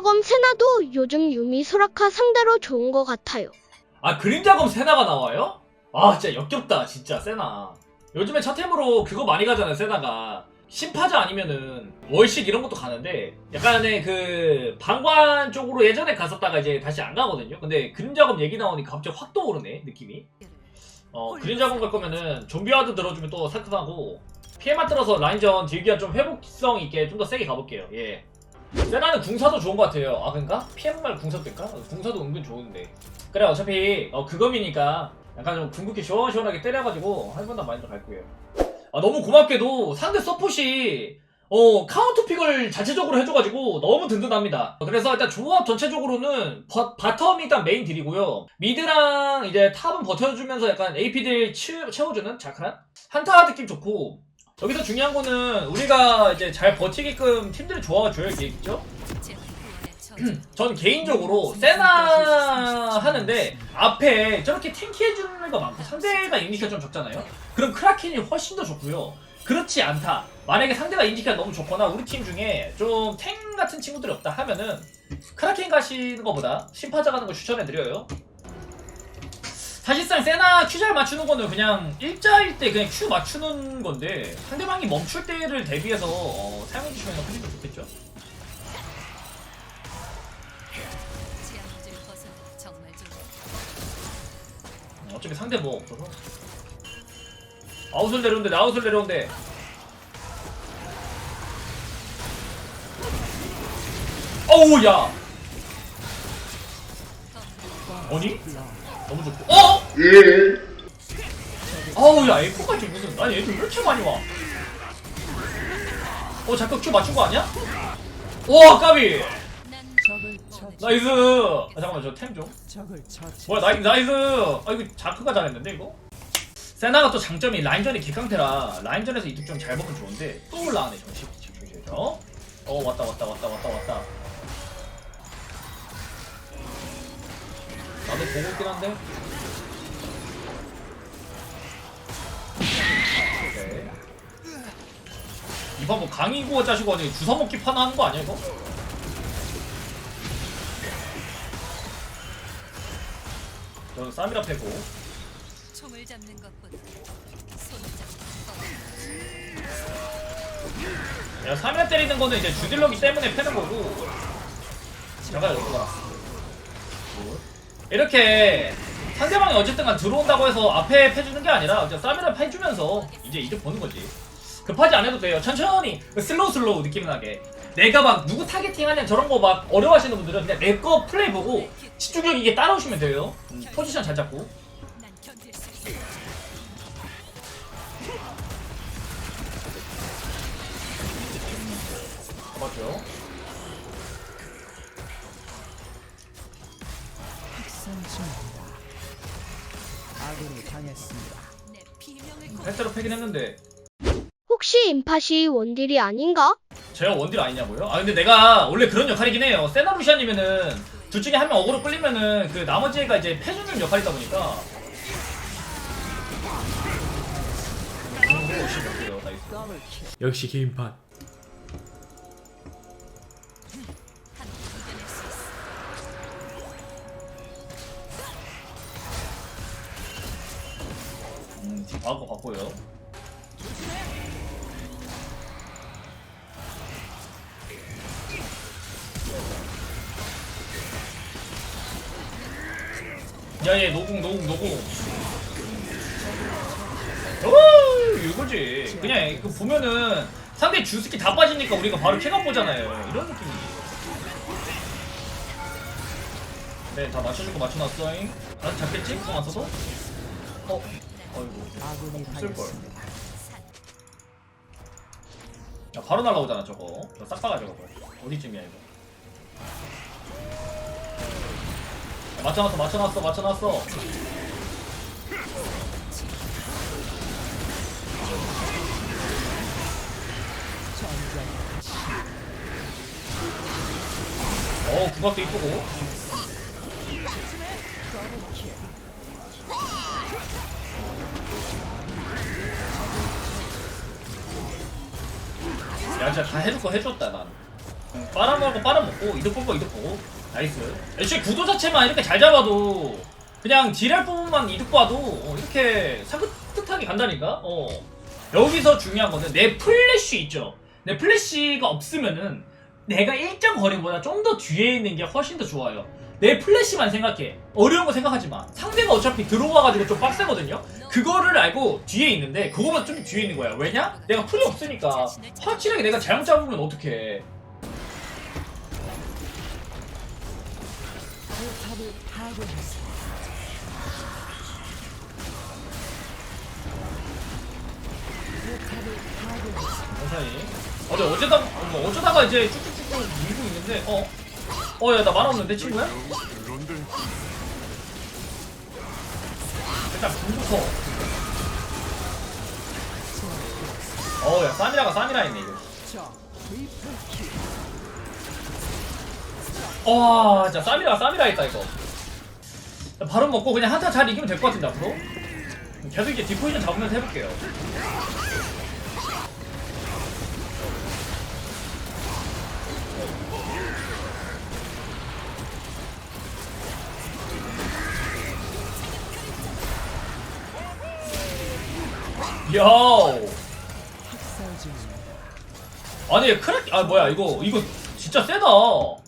그림자검 세나도 요즘 유미 소라카 상대로 좋은 것 같아요. 아 그림자검 세나가 나와요? 아 진짜 역겹다 진짜 세나. 요즘에 첫템으로 그거 많이 가잖아요 세나가. 심파자 아니면은 월식 이런 것도 가는데 약간의 그 방관 쪽으로 예전에 갔었다가 이제 다시 안 가거든요? 근데 그림자검 얘기 나오니까 갑자기 확 떠오르네 느낌이. 어 그림자검 갈 거면은 좀비와드 들어주면 또 상큼하고 피해만 들어서 라인전 딜기가 좀 회복성 있게 좀 더 세게 가볼게요 예 세나는 궁사도 좋은 것 같아요. 아 그런가? 피해만 말고 궁사도 될까? 궁사도 은근 좋은데. 그래 어차피 어 그검이니까 약간 좀 궁극기 시원시원하게 때려가지고 한 번더 많이 들어갈 거예요. 아 너무 고맙게도 상대 서폿이 어 카운터픽을 자체적으로 해줘가지고 너무 든든합니다. 그래서 일단 조합 전체적으로는 바, 바텀이 일단 메인 딜이고요. 미드랑 이제 탑은 버텨주면서 약간 AP들 채워주는 자크란? 한타 느낌 좋고 여기서 중요한 거는 우리가 이제 잘 버티게끔 팀들을 조화줘야겠죠 전 개인적으로 세나 하는데 앞에 저렇게 탱키해주는 거 많고 상대가 인디가 좀 적잖아요. 그럼 크라켄이 훨씬 더 좋고요. 그렇지 않다. 만약에 상대가 인디가 너무 좋거나 우리 팀 중에 좀 탱 같은 친구들이 없다 하면은 크라켄 가시는 것보다 심파자 가는 거 추천해드려요. 사실상 세나 큐잘 맞추는 거는 그냥 일자일 때 그냥 큐 맞추는 건데 상대방이 멈출 때를 대비해서 어, 사용해 주시면 훨씬 더 좋겠죠. 어, 어차피 상대 뭐 없어서. 아웃을 내려온대 아웃을 내려온대. 어우 야! 아니? 너무 좋고 어? 아우 야 에코까지 무슨 아니 애들 왜 이렇게 많이 와 어, 잠깐 큐 맞춘 거 아니야? 와 까비. 나이스 아, 잠깐만 저 템 좀. 뭐야 나이, 나이스 아 이거 자크가 잘했는데 이거? 세나가 또 장점이 라인전이 개깡태라 라인전에서 이득 좀 잘 먹으면 좋은데 또 올라가네 십, 어? 어 왔다 왔다 왔다 왔다 왔다 보고 있긴 한데 오케이 이번 뭐 강이고 짜시고 아니 주워먹기 파나 하는 거 아니야 이거? 저는 쌈이라 패고 총을 잡는 것보다 손을 잡는 야, 3회 때리는 거는 이제 주딜러기 때문에 패는 거고. 잠깐 여기 봐. 이렇게 상대방이 어쨌든 간 들어온다고 해서 앞에 패주는 게 아니라 그냥 쌈이라 패주면서 이제 이득 보는 거지. 급하지 않아도 돼요. 천천히 슬로우 슬로우 느낌 나게. 내가 막 누구 타겟팅하냐 저런 거 막 어려워하시는 분들은 그냥 내 거 플레이 보고 집중력 있게 따라오시면 돼요. 음, 포지션 잘 잡고. 맞죠? 아군이 당했습니다. 패스로 패긴 했는데 혹시 임팟이 원딜이 아닌가? 제가 원딜 아니냐고요? 아 근데 내가 원래 그런 역할이긴 해요. 세나루시아님면은 둘 중에 한 명 어그로 끌리면은 그 나머지 애가 이제 패주는 역할이다 보니까. 나이스. 역시 게임판. 과거 같고요. 야얘 노궁 노궁 노궁 오 이거지 그냥 그 보면은 상대 주스키 다 빠지니까 우리가 바로 캐가 보잖아요 이런 느낌이지 네 다 맞춰줄 거 맞춰놨어잉 나도 잡겠지? 공안 써서? 어? 쓸걸. 당했습니다. 야 바로 날라오잖아 저거. 저 싹박아 저거 어디쯤이야 이거? 야, 맞춰놨어 맞춰놨어 맞춰놨어. 어 국악도 이쁘고 야 진짜 다 해줄 거 해줬다 난. 빨아먹고 빨아먹고 이득 보고 이득 보고. 나이스. 애초에 구도 자체만 이렇게 잘 잡아도 그냥 딜할 부분만 이득 봐도 어, 이렇게 산뜻하게 간다니까? 어. 여기서 중요한 거는 내 플래시 있죠? 내 플래시가 없으면은 내가 일정 거리보다 좀 더 뒤에 있는 게 훨씬 더 좋아요. 내 플래시만 생각해. 어려운 거 생각하지 마. 상대가 어차피 들어와가지고 좀 빡세거든요? 그거를 알고 뒤에 있는데 그거보다 좀 뒤에 있는 거야. 왜냐? 내가 풀이 없으니까. 확실하게 내가 잘못 잡으면 어떡해. 원사이 어제 어제다 뭐 어쩌다가 이제 쭉쭉 쭉 밀고 있는데 어? 어 야나말 없는데 친구야? 일단 불부터 어야 쌈이라가 쌈이라 했네 이거. 와 진짜 쌈이라가 쌈이라 했다 이거 바로 먹고 그냥 한타 잘 이기면 될 것 같은데 앞으로 계속 이제 디포지션 잡으면서 해볼게요 중입니다. 아니 크랙 아 뭐야 이거 이거 진짜 세다. 어?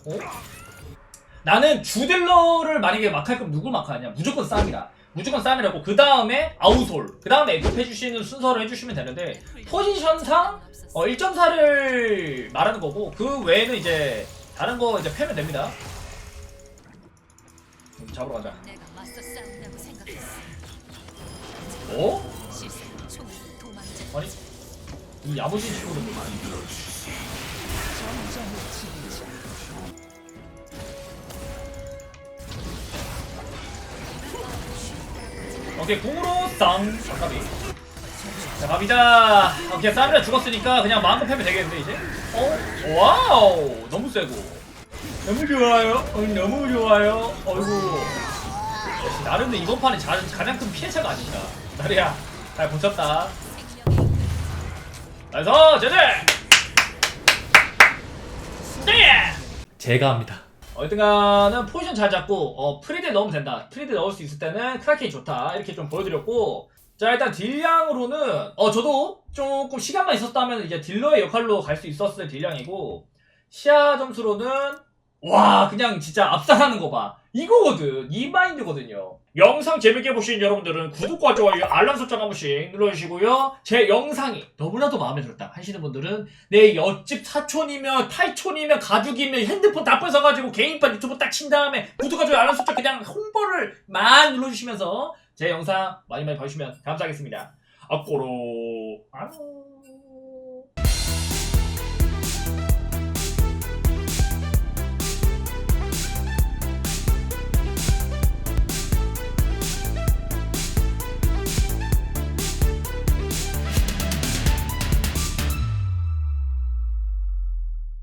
나는 주딜러를 만약에 막할 거면 누굴 막하냐? 무조건 쌈이다 무조건 쌈이라고. 그 다음에 아우솔. 그 다음에 에픽 해주시는 순서로 해주시면 되는데 포지션상 어 1.4를 말하는 거고 그 외에는 이제 다른 거 이제 패면 됩니다. 음, 잡으러 가자. 생각했어. 이 야무진 친구들 전장의 지휘자. 오케이 궁으로 쌍. 아까비 자 갑니다. 오케이 쌈이라 죽었으니까 그냥 마음껏 패면 되겠는데 이제? 어? 와우! 너무 세고. 너무 좋아요. 어, 너무 좋아요. 어이구. 역시 나름의 이번 판에 자, 가장 큰 피해자가 아닌가. 나리야 잘 버텼다 나이스! 제제 네! 제가 합니다. 어쨌든간은 포지션 잘 잡고 어, 프리드 넣으면 된다. 프리드 넣을 수 있을 때는 크라켄이 좋다. 이렇게 좀 보여드렸고. 자 일단 딜량으로는 어 저도 조금 시간만 있었다면 이제 딜러의 역할로 갈 수 있었을 딜량이고 시야 점수로는 와 그냥 진짜 압살하는 거 봐. 이거거든. 이 마인드거든요. 영상 재밌게 보신 여러분들은 구독과 좋아요, 알람 설정 한 번씩 눌러주시고요. 제 영상이 너무나도 마음에 들었다 하시는 분들은 내 옆집 사촌이면 탈촌이면 가족이면 핸드폰 다 뺏어가지고 개인판 유튜브 딱 친 다음에 구독과 좋아요, 알람 설정 그냥 홍보를 많이 눌러주시면서 제 영상 많이 많이 봐주시면 감사하겠습니다. 앞으로 안녕.